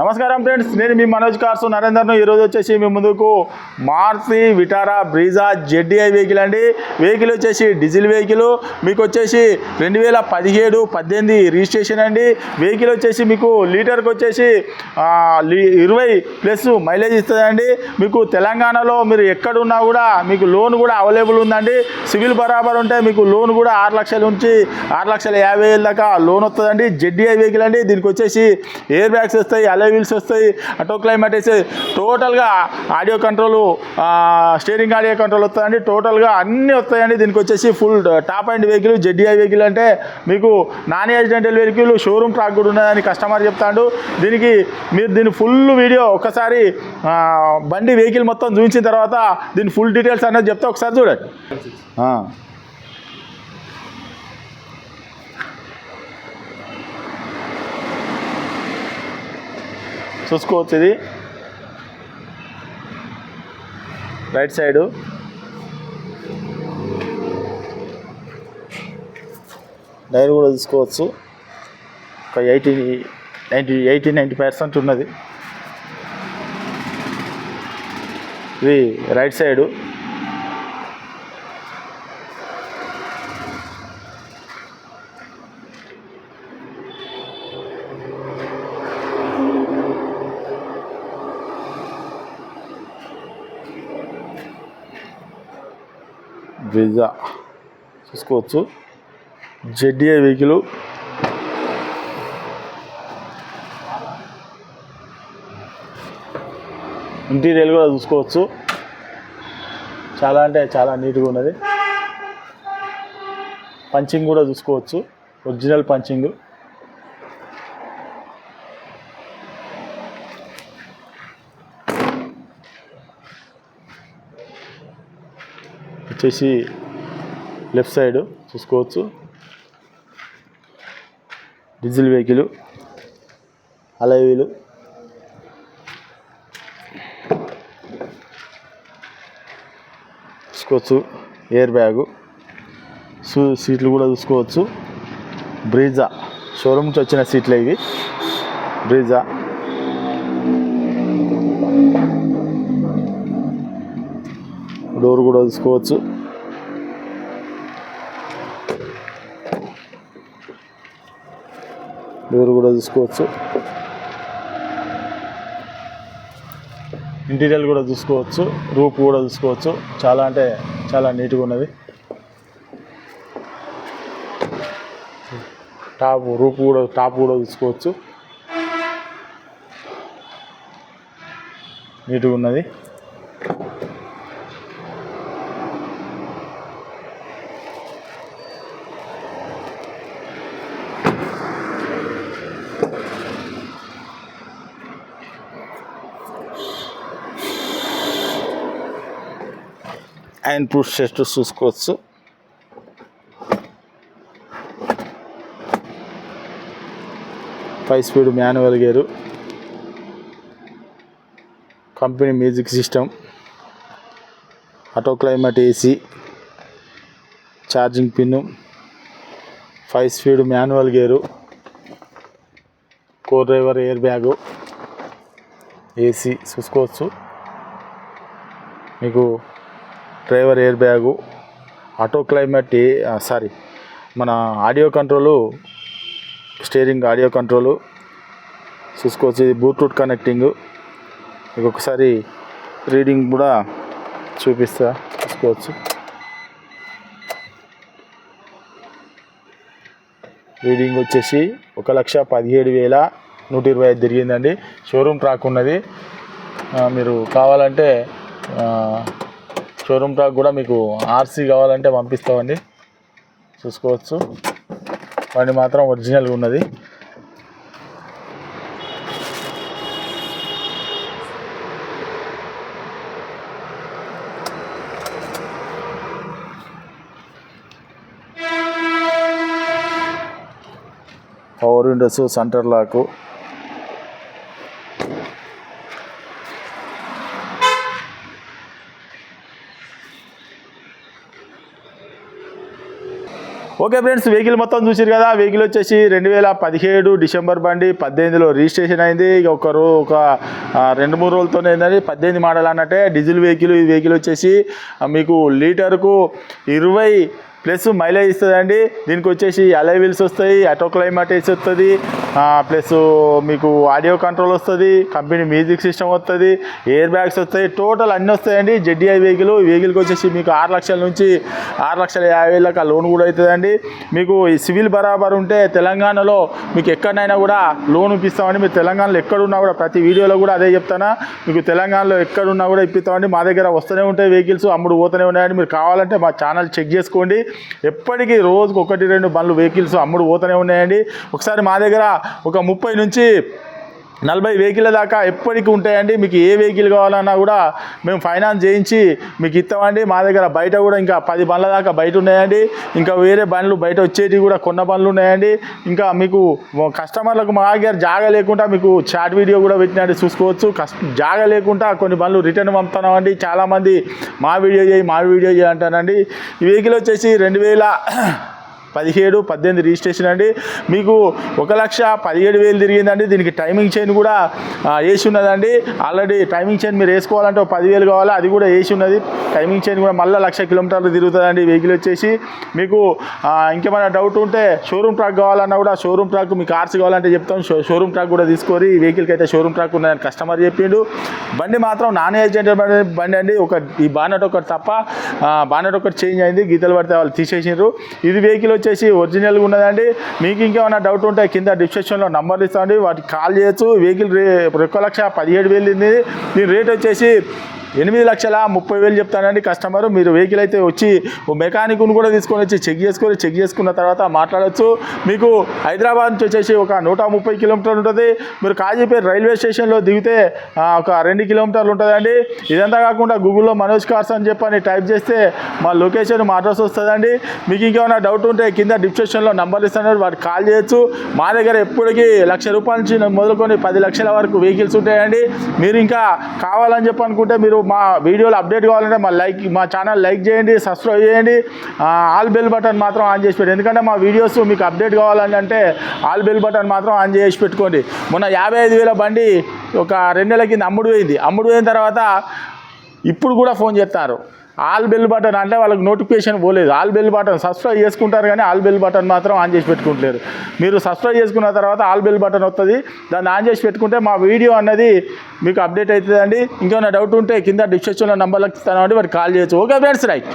నమస్కారం ఫ్రెండ్స్ నేను మీ మనోజ్ కార్సు నరేందర్ను. ఈరోజు వచ్చేసి మీ ముందుకు Maruti Vitara Brezza ZDI vehicle అండి. వెహికల్ వచ్చేసి డీజిల్ వెహికల్ మీకు వచ్చేసి రెండు వేల పదిహేడు పద్దెనిమిది రిజిస్ట్రేషన్ అండి. వెహికల్ వచ్చేసి మీకు లీటర్కి వచ్చేసి లీ- ఇరవై ప్లస్ మైలేజ్ ఇస్తుందండి. మీకు తెలంగాణలో మీరు ఎక్కడున్నా కూడా మీకు లోన్ కూడా అవైలబుల్ ఉందండి. సివిల్ బరాబర్ ఉంటే మీకు లోన్ కూడా ఆరు లక్షల నుంచి ఆరు లక్షల యాభై వేల దాకా లోన్ వస్తుందండి. జెడ్డీఐ వెహికల్ అండి. దీనికి వచ్చేసి ఎయిర్ బ్యాగ్స్ వస్తాయి అలై వీల్స్ వస్తాయి. ఆటో క్లైమేట్ వేసేది టోటల్గా audio control steering audio control వస్తుందండి టోటల్గా అన్నీ వస్తాయండి. దీనికి వచ్చేసి full top and vehicle ZDI vehicle అంటే మీకు non accidental vehicle showroom track కూడా ఉన్నదని కస్టమర్ చెప్తాడు. దీనికి మీరు దీని ఫుల్ వీడియో ఒకసారి బండి వెహికల్ మొత్తం చూపించిన తర్వాత దీని ఫుల్ డీటెయిల్స్ అనేది చెప్తే ఒకసారి చూడండి. చూసుకోవచ్చు ఇది. Right side. డైర్ కూడా చూసుకోవచ్చు ఒక eighty ninety eighty ninety percent ఉన్నది. ఇది రైట్ సైడు. బ్రిజా చూసుకోవచ్చు. Z A vehicle. ఇంటీరియర్ కూడా చూసుకోవచ్చు. చాలా అంటే చాలా నీట్గా ఉన్నది. పంచింగ్ కూడా చూసుకోవచ్చు. Original punching. వచ్చేసి లెఫ్ట్ సైడ్ చూసుకోవచ్చు. డీజిల్ వెహికల్ అలైవీలు చూసుకోవచ్చు. ఎయిర్ బ్యాగు సూ సీట్లు కూడా చూసుకోవచ్చు. బ్రీజా షోరూమ్ నుంచి వచ్చిన సీట్లు ఇవి. బ్రీజా. డోర్ కూడా చూసుకోవచ్చు డోర్ కూడా చూసుకోవచ్చు ఇంటీరియర్ కూడా చూసుకోవచ్చు రూప్ కూడా చూసుకోవచ్చు చాలా అంటే చాలా నీట్గా ఉన్నది. టాప్ రూప్ కూడా టాప్ కూడా చూసుకోవచ్చు నీట్గా ఉన్నది. అండ్ ప్రూఫ్ షర్ట్ చూసుకోవచ్చు five speed manual gear company music system auto climate AC charging pin five speed manual gear co driver air bag AC చూసుకోవచ్చు మీకు driver air bag auto climate sorry మన audio control steering audio control చూసుకోవచ్చు ఇది Bluetooth connecting ఇంకొకసారి reading కూడా చూపిస్తా చూసుకోవచ్చు reading వచ్చేసి ఒక లక్ష పదిహేడు వేల నూట ఇరవై ఐదు తిరిగిందండి. షోరూమ్ ట్రాక్ ఉన్నది. మీరు కావాలంటే షోరూమ్ టాక్ కూడా మీకు ఆర్సీ కావాలంటే పంపిస్తామండి. చూసుకోవచ్చు. బండి మాత్రం ఒరిజినల్గా ఉన్నది. Power windows centre lock okay friends vehicle మొత్తం చూసారు కదా వెహికల్ వచ్చేసి రెండు వేల పదిహేడు డిసెంబర్ బండి పద్దెనిమిదిలో రిజిస్ట్రేషన్ అయింది. ఒకరు ఒక రో ఒక రెండు మూడు రోజులతోనే ఏంటంటే పద్దెనిమిది మోడల్ అన్నట్టే డీజిల్ వెహికల్ ఈ వెహికల్ వచ్చేసి మీకు లీటర్కు ఇరవై ప్లస్ మైలేజ్ ఇస్తుందండి దీనికి వచ్చేసి అలై వీల్స్ వస్తాయి ఆటో క్లైమాటేస్ వస్తుంది ప్లస్ మీకు ఆడియో కంట్రోల్ వస్తుంది కంపెనీ మ్యూజిక్ సిస్టమ్ వస్తుంది ఎయిర్ బ్యాగ్స్ వస్తాయి టోటల్ అన్నీ వస్తాయండి జెడ్డీఐ వెహికల్ వెహికల్కి వచ్చేసి మీకు ఆరు లక్షల నుంచి ఆరు లక్షల యాభై వేలకు ఆ లోన్ కూడా అవుతుందండి మీకు సివిల్ బరాబర్ ఉంటే తెలంగాణలో మీకు ఎక్కడైనా కూడా లోన్ ఇప్పిస్తామండి. మీరు తెలంగాణలో ఎక్కడున్నా కూడా ప్రతి వీడియోలో కూడా అదే చెప్తానా. మీకు తెలంగాణలో ఎక్కడున్నా కూడా ఇప్పిస్తామండి. మా దగ్గర వస్తూనే ఉంటాయి వెహికల్స్ అమ్ముడు పోతూనే ఉన్నాయండి. మీరు కావాలంటే మా ఛానల్ చెక్ చేసుకోండి. ఎప్పటికీ రోజుకు ఒకటి రెండు బండ్లు వెహికల్స్ అమ్ముడు పోతూనే ఉన్నాయండి. ఒకసారి మా దగ్గర ఒక ముప్పై నుంచి నలభై వెహికల్ దాకా ఎప్పటికీ ఉంటాయండి. మీకు ఏ వెహికల్ కావాలన్నా కూడా మేము ఫైనాన్స్ చేయించి మీకు ఇస్తామండి. మా దగ్గర బయట కూడా ఇంకా పది బండ్ల దాకా బయట ఉన్నాయండి. ఇంకా వేరే బండ్లు బయట వచ్చేటివి కూడా కొన్న బండ్లు ఉన్నాయండి. ఇంకా మీకు కస్టమర్లకు మా దగ్గర జాగా లేకుండా మీకు చాట్ వీడియో కూడా పెట్టినట్టు చూసుకోవచ్చు. కష్ట జాగా లేకుండా కొన్ని బండ్లు రిటర్న్ పంపుతున్నామండి. చాలామంది మా వీడియో చేయి మా వీడియో చేయి అంటానండి ఈ వెహికల్ వచ్చేసి రెండు వేల పదిహేడు పద్దెనిమిది రిజిస్ట్రేషన్ అండి. మీకు ఒక లక్ష పదిహేడు వేలు తిరిగిందండి. దీనికి టైమింగ్ చైన్ కూడా వేసి ఉన్నదండి. ఆల్రెడీ టైమింగ్ చైన్ మీరు వేసుకోవాలంటే ఒక పదివేలు కావాలి. అది కూడా వేసి ఉన్నది. టైమింగ్ చైన్ కూడా మళ్ళీ లక్ష కిలోమీటర్లు తిరుగుతుందండి వెహికల్ వచ్చేసి. మీకు ఇంకేమైనా డౌట్ ఉంటే షోరూమ్ ట్రాక్ కావాలన్నా కూడా షోరూమ్ ట్రాక్ మీ కార్స్ కావాలంటే చెప్తాం. షోరూమ్ ట్రాక్ కూడా తీసుకొని ఈ వెహికల్కి అయితే షోరూమ్ ట్రాక్ ఉన్నదని కస్టమర్ చెప్పిండు. బండి మాత్రం నాన్ ఏజెంట్ బండి అండి. ఒక ఈ బానట్ ఒకటి తప్ప బానట్ ఒకటి చేంజ్ అయింది. గీతలు పడితే వాళ్ళు తీసేసిండ్రు. ఇది వెహికల్ వచ్చేసి ఒరిజినల్గా ఉన్నదండి. మీకు ఇంకేమైనా డౌట్ ఉంటే కింద డిస్క్రిప్షన్లో నంబర్లు ఇస్తామండి వాటికి కాల్ చేయొచ్చు. వెహికల్ రే ఒక లక్ష పదిహేడు వేలు ఉంది. దీని రేట్ వచ్చేసి ఎనిమిది లక్షల ముప్పై వేలు చెప్తానండి కస్టమర్. మీరు వెహికల్ అయితే వచ్చి ఓ మెకానిక్ను కూడా తీసుకొని వచ్చి చెక్ చేసుకొని చెక్ చేసుకున్న తర్వాత మాట్లాడచ్చు. మీకు హైదరాబాద్ నుంచి వచ్చేసి ఒక నూట ముప్పై కిలోమీటర్లు ఉంటుంది. మీరు కాజీపేట రైల్వే స్టేషన్లో దిగితే ఒక రెండు కిలోమీటర్లు ఉంటుందండి. ఇదంతా కాకుండా గూగుల్లో మనోజ్ కార్స్ అని చెప్పని టైప్ చేస్తే మా లొకేషన్ మా అడ్రస్ వస్తుందండి. మీకు ఇంకేమైనా డౌట్ ఉంటే కింద డిస్క్రిప్షన్లో నంబర్ ఇస్తాను. వాటికి కాల్ చేయొచ్చు. మా దగ్గర ఎప్పటికీ లక్ష రూపాయల నుంచి మొదలుకొని పది లక్షల వరకు వెహికల్స్ ఉంటాయండి. మీరు ఇంకా కావాలని చెప్పనుకుంటే మీరు మా వీడియోలు అప్డేట్ కావాలంటే మా లైక్ మా ఛానల్ లైక్ చేయండి సబ్స్క్రైబ్ చేయండి. ఆల్ బెల్ బటన్ మాత్రం ఆన్ చేసి పెట్టండి. ఎందుకంటే మా వీడియోస్ మీకు అప్డేట్ కావాలని అంటే ఆల్ బెల్ బటన్ మాత్రం ఆన్ చేసి పెట్టుకోండి. మొన్న యాభై ఐదు వేల బండి ఒక రెండు నెలల కింద అమ్ముడు పోయింది. అమ్ముడు పోయిన తర్వాత ఇప్పుడు కూడా ఫోన్ చేస్తారు. ఆల్ బెల్ బటన్ అంటే వాళ్ళకి నోటిఫికేషన్ పోలేదు. ఆల్ బెల్ బటన్ సబ్స్క్రైబ్ చేసుకుంటారు కానీ ఆల్ బెల్ బటన్ మాత్రం ఆన్ చేసి పెట్టుకుంటలేరు. మీరు సబ్స్క్రైబ్ చేసుకున్న తర్వాత ఆల్ బెల్ బటన్ వస్తుంది దాన్ని ఆన్ చేసి పెట్టుకుంటే మా వీడియో అన్నది మీకు అప్డేట్ అవుతుందండి ఇంకేమైనా డౌట్ ఉంటే కింద డిస్క్రిప్షన్లో నెంబర్లకు ఇస్తాను వారికి కాల్ చేయొచ్చు. Okay friends right